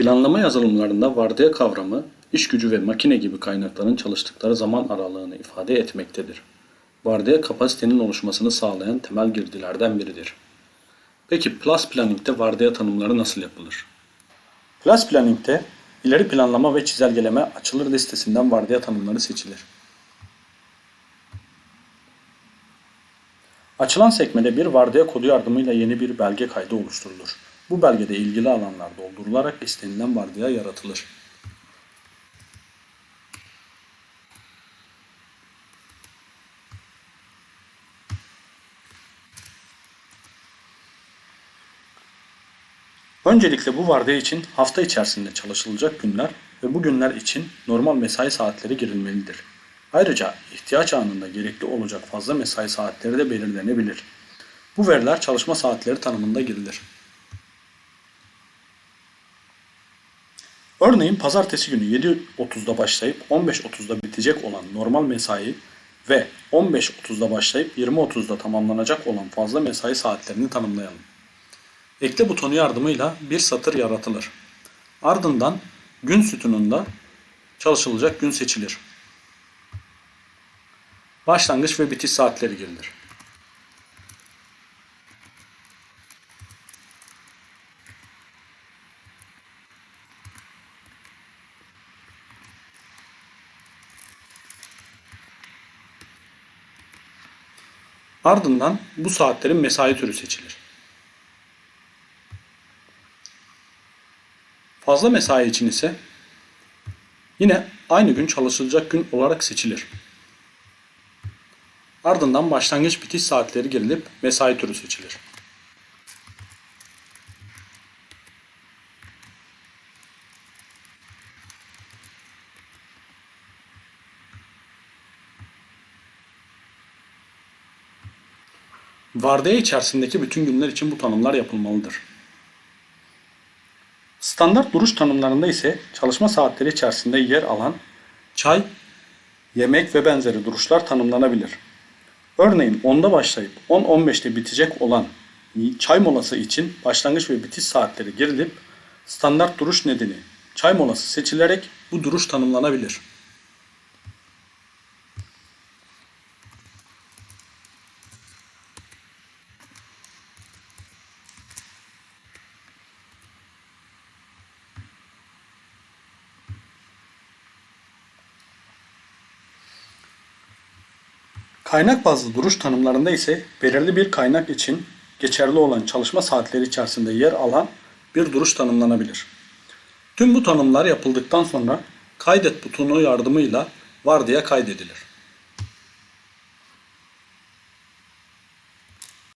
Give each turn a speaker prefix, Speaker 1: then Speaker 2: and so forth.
Speaker 1: Planlama yazılımlarında vardiya kavramı, iş gücü ve makine gibi kaynakların çalıştıkları zaman aralığını ifade etmektedir. Vardiya kapasitenin oluşmasını sağlayan temel girdilerden biridir. Peki Plus Planning'de vardiya tanımları nasıl yapılır? Plus Planning'de ileri planlama ve çizelgeleme açılır listesinden vardiya tanımları seçilir. Açılan sekmede bir vardiya kodu yardımıyla yeni bir belge kaydı oluşturulur. Bu belgede ilgili alanlar doldurularak istenilen vardiya yaratılır. Öncelikle bu vardiya için hafta içerisinde çalışılacak günler ve bu günler için normal mesai saatleri girilmelidir. Ayrıca ihtiyaç anında gerekli olacak fazla mesai saatleri de belirlenebilir. Bu veriler çalışma saatleri tanımında girilir. Örneğin pazartesi günü 7.30'da başlayıp 15.30'da bitecek olan normal mesai ve 15.30'da başlayıp 20.30'da tamamlanacak olan fazla mesai saatlerini tanımlayalım. Ekle butonu yardımıyla bir satır yaratılır. Ardından gün sütununda çalışılacak gün seçilir. Başlangıç ve bitiş saatleri girilir. Ardından bu saatlerin mesai türü seçilir. Fazla mesai için ise yine aynı gün çalışılacak gün olarak seçilir. Ardından başlangıç bitiş saatleri girilip mesai türü seçilir. Vardiya içerisindeki bütün günler için bu tanımlar yapılmalıdır. Standart duruş tanımlarında ise çalışma saatleri içerisinde yer alan çay, yemek ve benzeri duruşlar tanımlanabilir. Örneğin 10'da başlayıp 10-15'te bitecek olan çay molası için başlangıç ve bitiş saatleri girilip standart duruş nedeni çay molası seçilerek bu duruş tanımlanabilir. Kaynak bazlı duruş tanımlarında ise belirli bir kaynak için geçerli olan çalışma saatleri içerisinde yer alan bir duruş tanımlanabilir. Tüm bu tanımlar yapıldıktan sonra kaydet butonu yardımıyla vardiya kaydedilir.